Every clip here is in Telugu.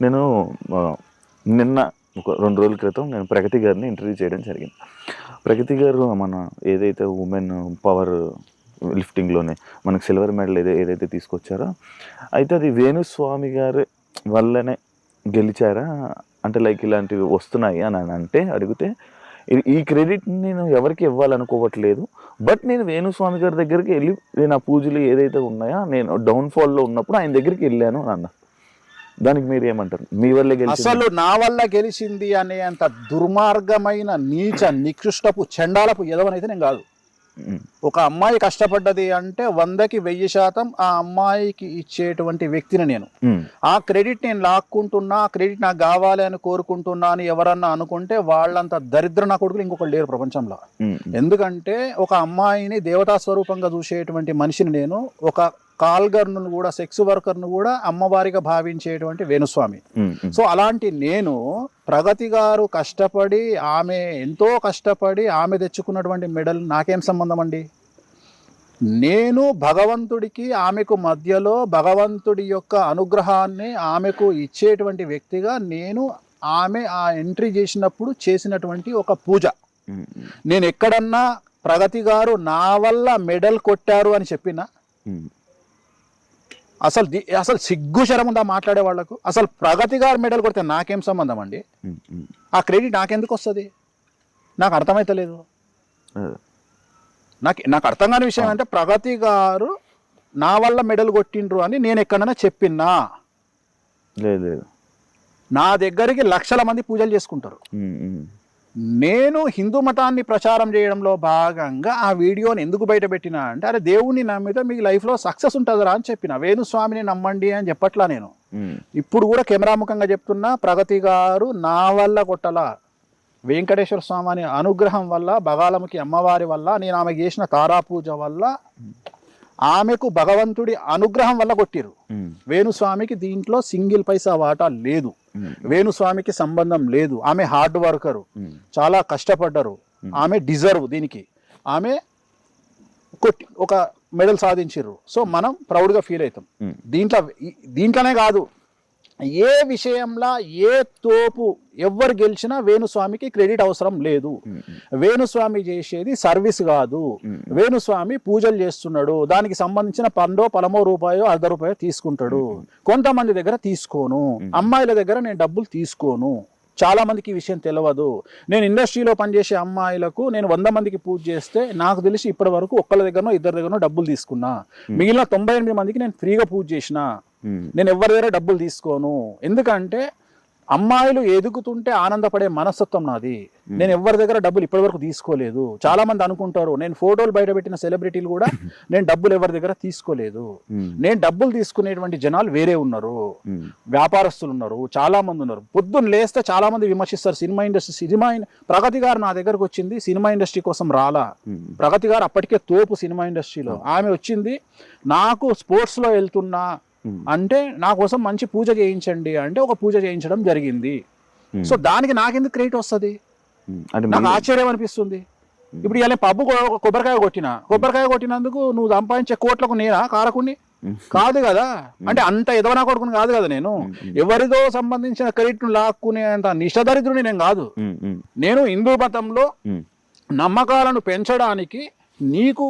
నేను నిన్న ఒక రెండు రోజుల క్రితం నేను ప్రగతి గారిని ఇంటర్వ్యూ చేయడం జరిగింది. ప్రగతి గారు మన ఏదైతే ఉమెన్ పవర్ లిఫ్టింగ్లోనే మనకు సిల్వర్ మెడల్ ఏదై ఏదైతే తీసుకొచ్చారో అయితే అది వేణుస్వామి గారి వల్లనే గెలిచారా? అంటే లైక్ ఇలాంటివి వస్తున్నాయి అని అంటే అడిగితే ఈ- క్రెడిట్ నేను ఎవరికి ఇవ్వాలనుకోవట్లేదు బట్ నేను వేణుస్వామి గారి దగ్గరికి వెళ్ళి నేను ఆ పూజలు ఏదైతే ఉన్నాయో నేను డౌన్ఫాల్లో ఉన్నప్పుడు ఆయన దగ్గరికి వెళ్ళాను అని అన్న. దానికి మీరు ఏమంటారు? మీ వల్లే అసలు నా వల్ల గెలిచింది అనే అంత దుర్మార్గమైన నీచ నికృష్టపు చండాలపు ఎదవనైతే నేను కాదు. ఒక అమ్మాయి కష్టపడ్డది అంటే వందకి వెయ్యి శాతం ఆ అమ్మాయికి ఇచ్చేటువంటి వ్యక్తిని నేను. ఆ క్రెడిట్ నేను లాక్కుంటున్నా ఆ క్రెడిట్ నాకు కావాలి అని కోరుకుంటున్నా అని ఎవరన్నా అనుకుంటే వాళ్ళంత దరిద్ర నా కొడుకులు ఇంకొకరు లేరు ప్రపంచంలో. ఎందుకంటే ఒక అమ్మాయిని దేవతా స్వరూపంగా చూసేటువంటి మనిషిని నేను ఒక కాల్గర్ను కూడా సెక్స్ వర్కర్ను కూడా అమ్మవారిగా భావించేటువంటి వేణుస్వామి. సో అలాంటి నేను ప్రగతి గారు కష్టపడి ఆమె ఎంతో కష్టపడి ఆమె తెచ్చుకున్నటువంటి మెడల్ నాకేం సంబంధం అండి? నేను భగవంతుడికి ఆమెకు మధ్యలో భగవంతుడి యొక్క అనుగ్రహాన్ని ఆమెకు ఇచ్చేటువంటి వ్యక్తిగా నేను ఆమె ఆ ఎంట్రీ చేసినప్పుడు చేసినటువంటి ఒక పూజ. నేను ఎక్కడన్నా ప్రగతి గారు నా వల్ల మెడల్ కొట్టారు అని చెప్పిన అసలు ది- అసలు సిగ్గు శరం ఉందా మాట్లాడే వాళ్ళకు? అసలు ప్రగతి గారు మెడల్ కొడితే నాకేం సంబంధం అండి. ఆ క్రెడిట్ నాకెందుకు వస్తుంది? నాకు అర్థమైతలేదు. నాకు నాకు అర్థం కాని విషయం అంటే ప్రగతి గారు నా వల్ల మెడల్ కొట్టిండ్రు అని నేను ఎక్కడైనా చెప్పినా లేదు నా దగ్గరికి లక్షల మంది పూజలు చేసుకుంటారు. నేను హిందూ మతాన్ని ప్రచారం చేయడంలో భాగంగా ఆ వీడియోని ఎందుకు బయట పెట్టినా అంటే అరే దేవుణ్ణి నమ్మితే మీకు లైఫ్లో సక్సెస్ ఉంటుందిరా అని చెప్పిన. వేణుస్వామిని నమ్మండి అని చెప్పట్లా నేను. ఇప్పుడు కూడా కెమెరాముఖంగా చెప్తున్నా ప్రగతి గారు నా వల్ల కొట్టల. వెంకటేశ్వర స్వామి అనే అనుగ్రహం వల్ల బగాలముకి అమ్మవారి వల్ల నేను ఆమె చేసిన తారా పూజ వల్ల ఆమెకు భగవంతుడి అనుగ్రహం వల్ల కొట్టిరు. వేణుస్వామికి దీంట్లో సింగిల్ పైసా వాటా లేదు. వేణుస్వామికి సంబంధం లేదు. ఆమె హార్డ్ వర్కరు. చాలా కష్టపడ్డారు. ఆమె డిజర్వ్ దీనికి. ఆమె కొట్టి ఒక మెడల్ సాధించారు సో మనం ప్రౌడ్గా ఫీల్ అవుతాం. దీంట్లో దీంట్లోనే కాదు. ఏ విషయంలో ఏ తోపు ఎవ్వరు గెలిచినా వేణుస్వామికి క్రెడిట్ అవసరం లేదు. వేణుస్వామి చేసేది సర్వీస్ కాదు. వేణుస్వామి పూజలు చేస్తున్నాడు. దానికి సంబంధించిన పండో పలమో రూపాయో అర్ధ రూపాయో తీసుకుంటాడు. కొంతమంది దగ్గర తీసుకోను. అమ్మాయిల దగ్గర నేను డబ్బులు తీసుకోను. చాలా మందికి ఈ విషయం తెలియదు నేను ఇండస్ట్రీలో పనిచేసే అమ్మాయిలకు నేను వంద మందికి పూజ చేస్తే నాకు తెలిసి ఇప్పటి వరకు ఒక్కళ్ళ దగ్గరనో ఇద్దరి దగ్గరనో డబ్బులు తీసుకున్నా. మిగిలిన తొంభై ఎనిమిది మందికి నేను ఫ్రీగా పూజ చేసిన. నేను ఎవరి దగ్గర డబ్బులు తీసుకోను? ఎందుకంటే అమ్మాయిలు ఎదుగుతుంటే ఆనందపడే మనస్తత్వం నాది. నేను ఎవరి దగ్గర డబ్బులు ఇప్పటివరకు తీసుకోలేదు. చాలా మంది అనుకుంటారు నేను ఫోటోలు బయట పెట్టిన సెలబ్రిటీలు కూడా నేను డబ్బులు ఎవరి దగ్గర తీసుకోలేదు. ఉమ్, నేను డబ్బులు తీసుకునేటువంటి జనాలు వేరే ఉన్నారు. వ్యాపారస్తులు ఉన్నారు చాలా మంది ఉన్నారు. పొద్దున్న లేస్తే చాలా మంది విమర్శిస్తారు సినిమా ఇండస్ట్రీ సినిమా ప్రగతి గారు నా దగ్గరకు వచ్చింది సినిమా ఇండస్ట్రీ కోసం రాలా. ప్రగతి గారు అప్పటికే తోపు సినిమా ఇండస్ట్రీలో. ఆమె వచ్చింది నాకు స్పోర్ట్స్లో వెళ్తున్నా అంటే నా కోసం మంచి పూజ చేయించండి అంటే ఒక పూజ చేయించడం జరిగింది. ఉమ్, సో దానికి నాకెందుకు క్రెడిట్ వస్తుంది. అంటే నాకు ఆశ్చర్యం అనిపిస్తుంది. ఇప్పుడు ఇలా పబ్బు కొబ్బరికాయ కొట్టిన. కొబ్బరికాయ కొట్టినందుకు నువ్వు సంపాదించే కోట్లకు నేనా? కారకుని కాదు కదా. అంటే అంత ఎదవనా కొడుకుని కాదు కదా నేను. ఎవరిదో సంబంధించిన క్రెడిట్ లాక్కునే అంత నిషదరిద్రుని నేను కాదు. నేను హిందూ మతంలో నమ్మకాలను పెంచడానికి నీకు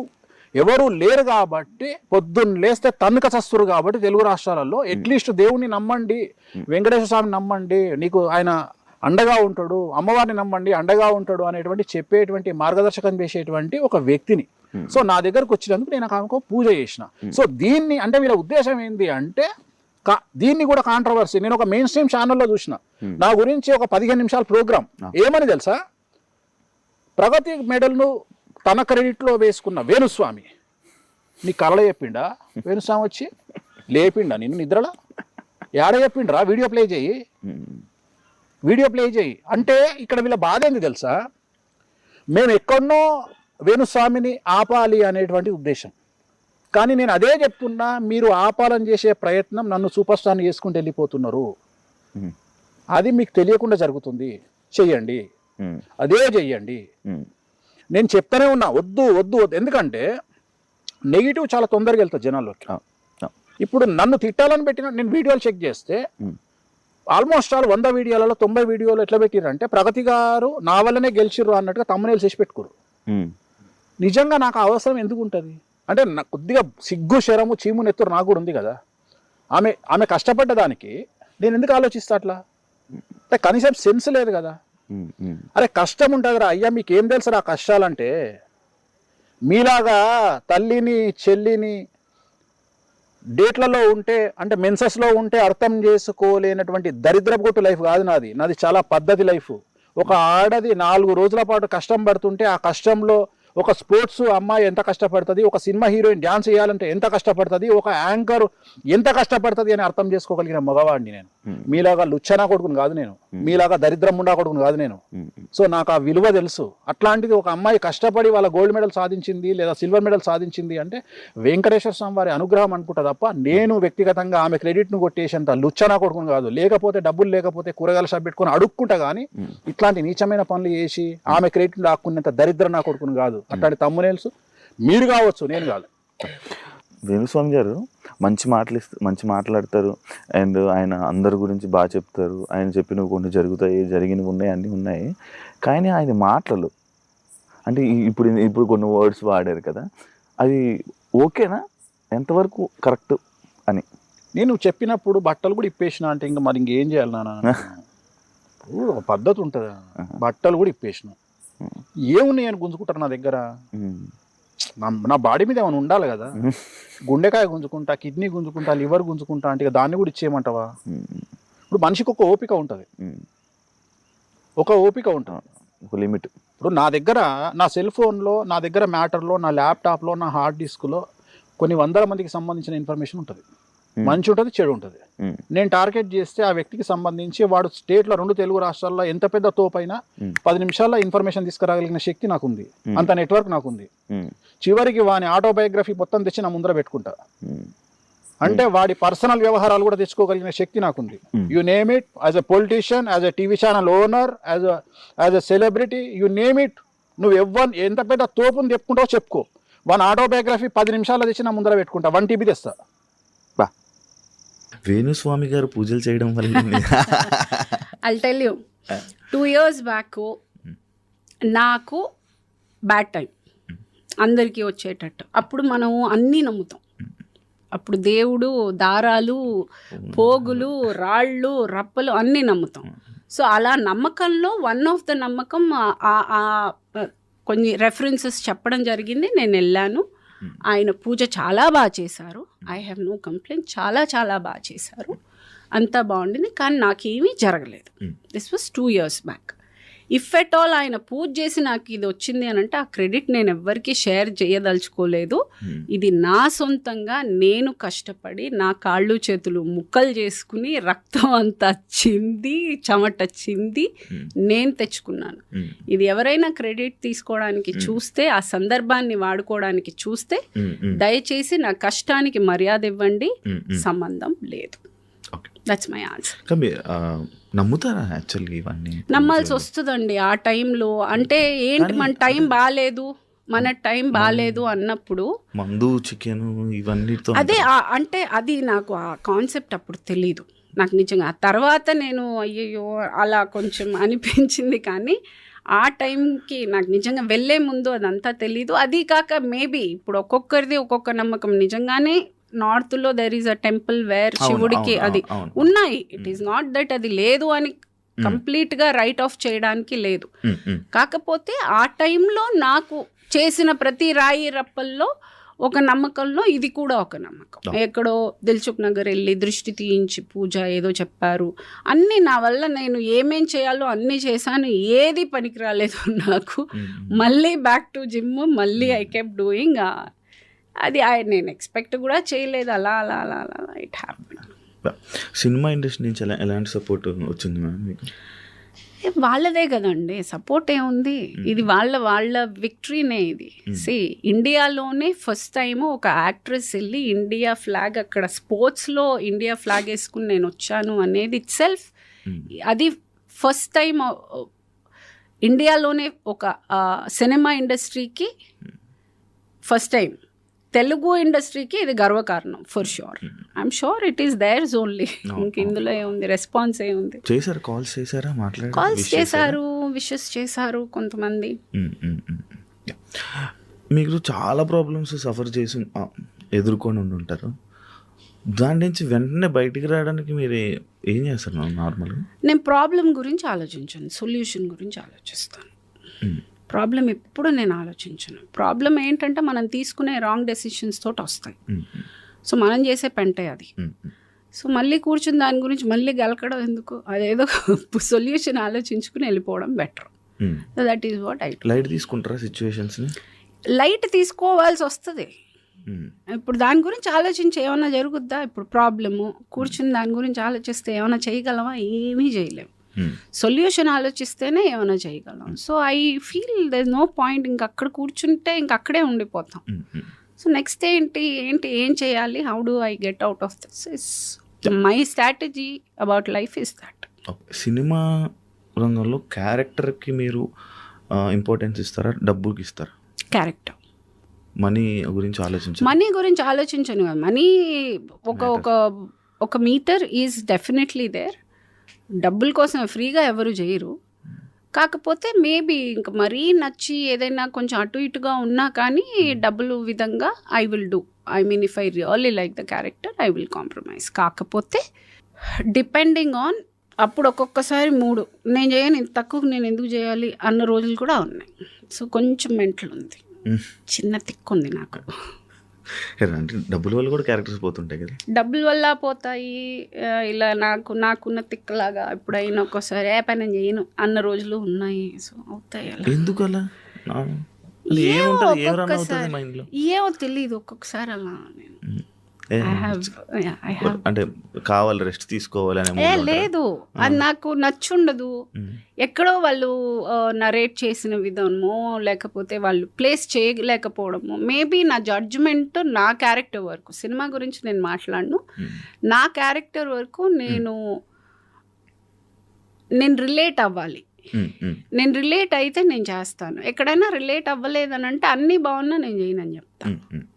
ఎవరు లేరు కాబట్టి పొద్దున్న లేస్తే తన్నుక చస్తురు కాబట్టి తెలుగు రాష్ట్రాలలో అట్లీస్ట్ దేవుణ్ణి నమ్మండి వెంకటేశ్వర స్వామిని నమ్మండి నీకు ఆయన అండగా ఉంటాడు అమ్మవారిని నమ్మండి అండగా ఉంటాడు అనేటువంటి చెప్పేటువంటి మార్గదర్శకం చేసేటువంటి ఒక వ్యక్తిని. సో నా దగ్గరకు వచ్చినందుకు నేను ఆమెకు పూజ చేసిన. సో దీన్ని అంటే వీళ్ళ ఉద్దేశం ఏంటి అంటే కా- దీన్ని కూడా కాంట్రవర్సీ నేను ఒక మెయిన్ స్ట్రీమ్ ఛానల్లో చూసిన. నా గురించి ఒక పదిహేను నిమిషాల ప్రోగ్రామ్. ఏమని తెలుసా? ప్రగతి మెడల్ను తన క్రెడిట్లో వేసుకున్న వేణుస్వామి నీ కలల చెప్పిండా? వేణుస్వామి వచ్చి లేపిండా నిన్ను నిద్రలో? ఏడ చెప్పిండ్రా? వీడియో ప్లే చేయి. వీడియో ప్లే చేయి. అంటే ఇక్కడ వీళ్ళ బాధ ఏంది తెలుసా? మేము ఎక్కడనో వేణుస్వామిని ఆపాలి అనేటువంటి ఉద్దేశం. కానీ నేను అదే చెప్తున్నా మీరు ఆపాలని చేసే ప్రయత్నం నన్ను సూపర్ స్టార్ని చేసుకుంటూ వెళ్ళిపోతున్నారు. అది మీకు తెలియకుండా జరుగుతుంది. చెయ్యండి. అదే చెయ్యండి. నేను చెప్తానే ఉన్నా వద్దు వద్దు వద్దు. ఎందుకంటే నెగిటివ్ చాలా తొందరగా వెళ్తుంది జనాల్లోకి. ఇప్పుడు నన్ను తిట్టాలని పెట్టిన నేను వీడియోలు చెక్ చేస్తే ఆల్మోస్ట్ ఆల్ వంద వీడియోలలో తొంభై వీడియోలు ఎట్లా పెట్టిరంటే ప్రగతి గారు నా వల్లనే గెలిచిర్రు అన్నట్టుగా తమ్మునేలు చేసి పెట్టుకోరు. నిజంగా నాకు అవసరం ఎందుకు ఉంటుంది అంటే నాకు కొద్దిగా సిగ్గు శరము చీము నెత్తురు నాకు కూడా ఉంది కదా. ఆమె ఆమె కష్టపడ్డ దానికి నేను ఎందుకు ఆలోచిస్తా అట్లా? అంటే కనీసం సెన్స్ లేదు కదా. అరే కష్టం ఉంటుందిరా. అయ్యా మీకు ఏం తెలుసు రా కష్టాలంటే? మీలాగా తల్లిని చెల్లిని డేట్లలో ఉంటే అంటే మెన్సెస్లో ఉంటే అర్థం చేసుకోలేనటువంటి దరిద్రపుగొట్టు లైఫ్ కాదు నాది. నాది చాలా పద్ధతి లైఫ్. ఒక ఆడది నాలుగు రోజుల పాటు కష్టం పడుతుంటే ఆ కష్టంలో ఒక స్పోర్ట్స్ అమ్మాయి ఎంత కష్టపడుతుంది ఒక సినిమా హీరోయిన్ డ్యాన్స్ చేయాలంటే ఎంత కష్టపడుతుంది ఒక యాంకర్ ఎంత కష్టపడుతుంది అని అర్థం చేసుకోగలిగిన మగవాడిని నేను. మీలాగా లుచ్చనా కొడుకుని కాదు నేను. మీలాగా దరిద్రం ఉండా కొడుకుని కాదు నేను. సో నాకు ఆ విలువ తెలుసు. అట్లాంటిది ఒక అమ్మాయి కష్టపడి వాళ్ళ గోల్డ్ మెడల్ సాధించింది లేదా సిల్వర్ మెడల్ సాధించింది అంటే వెంకటేశ్వర స్వామి వారి అనుగ్రహం అనుకుంటా తప్ప నేను వ్యక్తిగతంగా ఆమె క్రెడిట్ను కొట్టేసేంత లుచ్చనా కొడుకుని కాదు. లేకపోతే డబ్బులు లేకపోతే కూరగాయల షాప్ పెట్టుకొని అడుక్కుంటా కానీ ఇట్లాంటి నీచమైన పనులు చేసి ఆమె క్రెడిట్ లాక్కునేంత దరిద్ర నా కొడుకుని కాదు. అట్లాంటి తమ్మునేల్సు మీరు కావచ్చు నేను కాదు. వేణుస్వామి గారు మంచి మాటలు ఇస్త- మంచి మాట్లాడతారు. అండ్ ఆయన అందరి గురించి బాగా చెప్తారు. ఆయన చెప్పినవి కొన్ని జరుగుతాయి జరిగినవి ఉన్నాయి అన్నీ ఉన్నాయి. కానీ ఆయన మాటలు అంటే ఇప్పుడు ఇప్పుడు కొన్ని వర్డ్స్ వాడారు కదా అది ఓకేనా? ఎంతవరకు కరెక్ట్ అని? నేను చెప్పినప్పుడు బట్టలు కూడా ఇప్పేసిన అంటే ఇంకా మరి ఇంకేం చేయాలి నాన్న? పద్ధతి ఉంటుంది. బట్టలు కూడా ఇప్పేసిన. ఏమున్నాయి అని గుంజుకుంటారు నా దగ్గర? నా బాడీ మీద ఏమైనా ఉండాలి కదా? గుండెకాయ గుంజుకుంటా కిడ్నీ గుంజుకుంటా లివర్ గుంజుకుంటా అంటే దాన్ని కూడా ఇచ్చేయమంటావా? ఇప్పుడు మనిషికి ఒక ఓపిక ఉంటుంది. ఒక ఓపిక ఉంటుంది. ఒక లిమిట్. ఇప్పుడు నా దగ్గర నా సెల్ ఫోన్లో నా దగ్గర మ్యాటర్లో నా ల్యాప్టాప్లో నా హార్డ్ డిస్క్లో కొన్ని వందల మందికి సంబంధించిన ఇన్ఫర్మేషన్ ఉంటుంది. మంచి ఉంటుంది చెడు ఉంటుంది. నేను టార్గెట్ చేస్తే ఆ వ్యక్తికి సంబంధించి వాడు స్టేట్లో రెండు తెలుగు రాష్ట్రాల్లో ఎంత పెద్ద తోపైనా పది నిమిషాల్లో ఇన్ఫర్మేషన్ తీసుకురాగలిగిన శక్తి నాకుంది. Hmm. అంత నెట్వర్క్ నాకుంది. ఉమ్, చివరికి వాని ఆటోబయోగ్రఫీ మొత్తం తెచ్చి నా ముందర పెట్టుకుంటా. అంటే వాడి పర్సనల్ వ్యవహారాలు కూడా తెచ్చుకోగలిగిన శక్తి నాకుంది. You name it as a politician as a TV channel owner as a as a celebrity you name it నువ్వు ఎవ్వన్ ఎంత పెద్ద తోపుని చెప్పుకుంటావో చెప్పుకో. వన్ ఆటోబయోగ్రఫీ పది నిమిషాల్లో తెచ్చి నా ముందర పెట్టుకుంటా. వన్ టీబీ తెస్తా. వేణుస్వామి గారు పూజలు చేయడం వల్ల I'll tell you two years back నాకు బ్యాడ్ టైం అందరికీ వచ్చేటట్టు. అప్పుడు మనం అన్నీ నమ్ముతాం. అప్పుడు దేవుడు దారాలు పోగులు రాళ్ళు రప్పలు అన్నీ నమ్ముతాం. సో అలా నమ్మకంలో వన్ ఆఫ్ ద నమ్మకం కొన్ని రెఫరెన్సెస్ చెప్పడం జరిగింది. నేను వెళ్ళాను. ఆయన పూజ చాలా బాగా చేశారు. ఐ హ్యావ్ నో కంప్లైంట్ చాలా చాలా బాగా చేశారు. అంతా బాగుండింది. కానీ నాకేమీ జరగలేదు. This was two years back if at all ఆయన పూజ చేసి నాకు ఇది వచ్చింది అని అంటే ఆ క్రెడిట్ నేను ఎవ్వరికీ షేర్ చేయదలుచుకోలేదు. ఇది నా సొంతంగా నేను కష్టపడి నా కాళ్ళు చేతులు ముక్కలు చేసుకుని రక్తం అంతా చింది చెమట చింది నేను తెచ్చుకున్నాను. ఇది ఎవరైనా క్రెడిట్ తీసుకోవడానికి చూస్తే ఆ సందర్భాన్ని వాడుకోవడానికి చూస్తే దయచేసి నా కష్టానికి మర్యాద ఇవ్వండి. సంబంధం లేదు. దట్స్ మై ఆన్సర్ నమ్ముతారా యాక్చువల్గా ఇవన్నీ? నమ్మాల్సి వస్తుందండి ఆ టైంలో. అంటే ఏంటి మన టైం బాగాలేదు మన టైం బాగాలేదు అన్నప్పుడు మందు చికెన్ ఇవన్నీతో అదే అంటే అది నాకు ఆ కాన్సెప్ట్ అప్పుడు తెలీదు. నాకు నిజంగా ఆ తర్వాత నేను అయ్యయ్యో అలా కొంచెం అనిపించింది కానీ ఆ టైంకి నాకు నిజంగా వెళ్ళే ముందు అదంతా తెలీదు. అది కాక మేబీ ఇప్పుడు ఒక్కొక్కరిది ఒక్కొక్క నమ్మకం. నిజంగానే నార్త్లో there is a temple where శివుడికి అది. ఉన్నాయి. ఇట్ ఈస్ నాట్ దట్ అది లేదు అని కంప్లీట్గా రైట్ ఆఫ్ చేయడానికి లేదు. ఉమ్, ఉమ్, కాకపోతే ఆ టైంలో నాకు చేసిన ప్రతి రాయి రప్పల్లో ఒక నమ్మకంలో ఇది కూడా ఒక నమ్మకం. ఎక్కడో దిల్చుక్ నగర్ వెళ్ళి దృష్టి తీయించి పూజ ఏదో చెప్పారు. అన్నీ నా వల్ల నేను ఏమేం చేయాలో అన్నీ చేశాను. ఏది పనికి రాలేదు నాకు మళ్ళీ బ్యాక్ టు జిమ్ మళ్ళీ ఐ కెప్ డూయింగ్ అది నేను ఎక్స్పెక్ట్ కూడా చేయలేదు. అలా అలా అలా అలా ఇట్ హ్యాపీ సినిమా ఇండస్ట్రీ నుంచి ఎలా ఎలాంటి సపోర్ట్ వచ్చింది మ్యామ్ మీకు? వాళ్ళదే కదండి. సపోర్ట్ ఏముంది? ఇది వాళ్ళ వాళ్ళ విక్టరీనే ఇది. సి ఇండియాలోనే ఫస్ట్ టైం ఒక యాక్ట్రెస్ వెళ్ళి ఇండియా ఫ్లాగ్ అక్కడ స్పోర్ట్స్లో ఇండియా ఫ్లాగ్ వేసుకుని నేను వచ్చాను అనేది ఇట్ సెల్ఫ్ ఉమ్, అది ఫస్ట్ టైం ఇండియాలోనే ఒక సినిమా ఇండస్ట్రీకి ఫస్ట్ టైం తెలుగు ఇండస్ట్రీకి ఇది గర్వకారణం for sure I'm sure it is there's only ఇంక ఇందులో ఏముంది? రెస్పాన్స్ ఏముంది? చేశారు కాల్స్ చేశారా? మాట్లాడారు? కాల్స్ చేశారు? విషెస్ చేశారు కొంతమంది. మీకు చాలా ప్రాబ్లమ్స్ సఫర్ చేసి ఎదుర్కొని ఉండి ఉంటారు. దాని నుంచి వెంటనే బయటికి రావడానికి మీరు ఏ- ఏం చేస్తారు నార్మల్గా? నేను ప్రాబ్లం గురించి ఆలోచించను సొల్యూషన్ గురించి ఆలోచిస్తాను. ప్రాబ్లం ఎప్పుడు నేను ఆలోచించను. ప్రాబ్లం ఏంటంటే మనం తీసుకునే రాంగ్ డెసిషన్స్ తోటి వస్తాయి. సో మనం చేసే పెంటే అది. సో మళ్ళీ కూర్చుని దాని గురించి మళ్ళీ గెలకడం ఎందుకు? అదేదో సొల్యూషన్ ఆలోచించుకుని వెళ్ళిపోవడం better. That is what I light తీసుకుంటారా సిచ్యువేషన్స్ని? లైట్ తీసుకోవాల్సి వస్తుంది. ఇప్పుడు దాని గురించి ఆలోచించి ఏమైనా జరుగుద్దా? ఇప్పుడు ప్రాబ్లము కూర్చుని దాని గురించి ఆలోచిస్తే ఏమైనా చేయగలమా ఏమీ చేయలేము. సొల్యూషన్ ఆలోచిస్తేనే ఏమైనా చేయగలం. So I feel there no point ఇంక అక్కడ కూర్చుంటే ఇంక అక్కడే ఉండిపోతాం. సో నెక్స్ట్ ఏంటి ఏంటి ఏం చేయాలి? How do I get out of this is my strategy about life is that cinema రంగంలో క్యారెక్టర్కి మీరు ఇంపార్టెన్స్ ఇస్తారా? డబ్బుకి ఇస్తారా? క్యారెక్టర్ మనీ గురించి ఆలోచించారు. మనీ గురించి ఆలోచించను మనీ ఒక ఒక ఒక మీటర్ ఈజ్ డెఫినెట్లీ దేర్ డబ్బుల కోసం ఫ్రీగా ఎవరు చేయరు. కాకపోతే మేబీ ఇంక మరీ నచ్చి ఏదైనా కొంచెం అటు ఇటుగా ఉన్నా కానీ డబ్బులు విధంగా I will do. I mean if I really like the character I will compromise. కాకపోతే డిపెండింగ్ ఆన్ అప్పుడు ఒక్కొక్కసారి మూడు. నేను చేయను ఇంత తక్కువ నేను ఎందుకు చేయాలి అన్న రోజులు కూడా ఉన్నాయి. సో కొంచెం మెంటల్ ఉంది. చిన్న తిక్కు ఉంది నాకు. అంటే డబ్బుల వల్ల కూడా క్యారెక్టర్స్ పోతుంటాయి కదా. డబ్బుల వల్ల పోతాయి. ఇలా నాకు నాకున్న తిక్కలాగా ఎప్పుడైనా ఒక్కోసారి ఏ పని చేయను. అన్న రోజులు ఉన్నాయి. సో అవుతాయి అలా. ఎందుకు అలా? ఏమో తెలియదు ఒక్కొక్కసారి అలా నేను. అంటే కావాలి రెస్ట్ తీసుకోవాలి అనే ఏ mood లో ఉంటారా? లేదు అది నాకు నచ్చుండదు. ఎక్కడో వాళ్ళు నరేట్ చేసిన విధమో లేకపోతే వాళ్ళు ప్లేస్ చేయలేకపోవడము మేబీ నా జడ్జ్మెంట్ నా క్యారెక్టర్ వరకు సినిమా గురించి నేను మాట్లాడను. నా క్యారెక్టర్ వరకు నేను నేను రిలేట్ అవ్వాలి. నేను రిలేట్ అయితే నేను చేస్తాను. ఎక్కడైనా రిలేట్ అవ్వలేదని అంటే అన్నీ బాగున్నా నేను చేయనని చెప్తాను.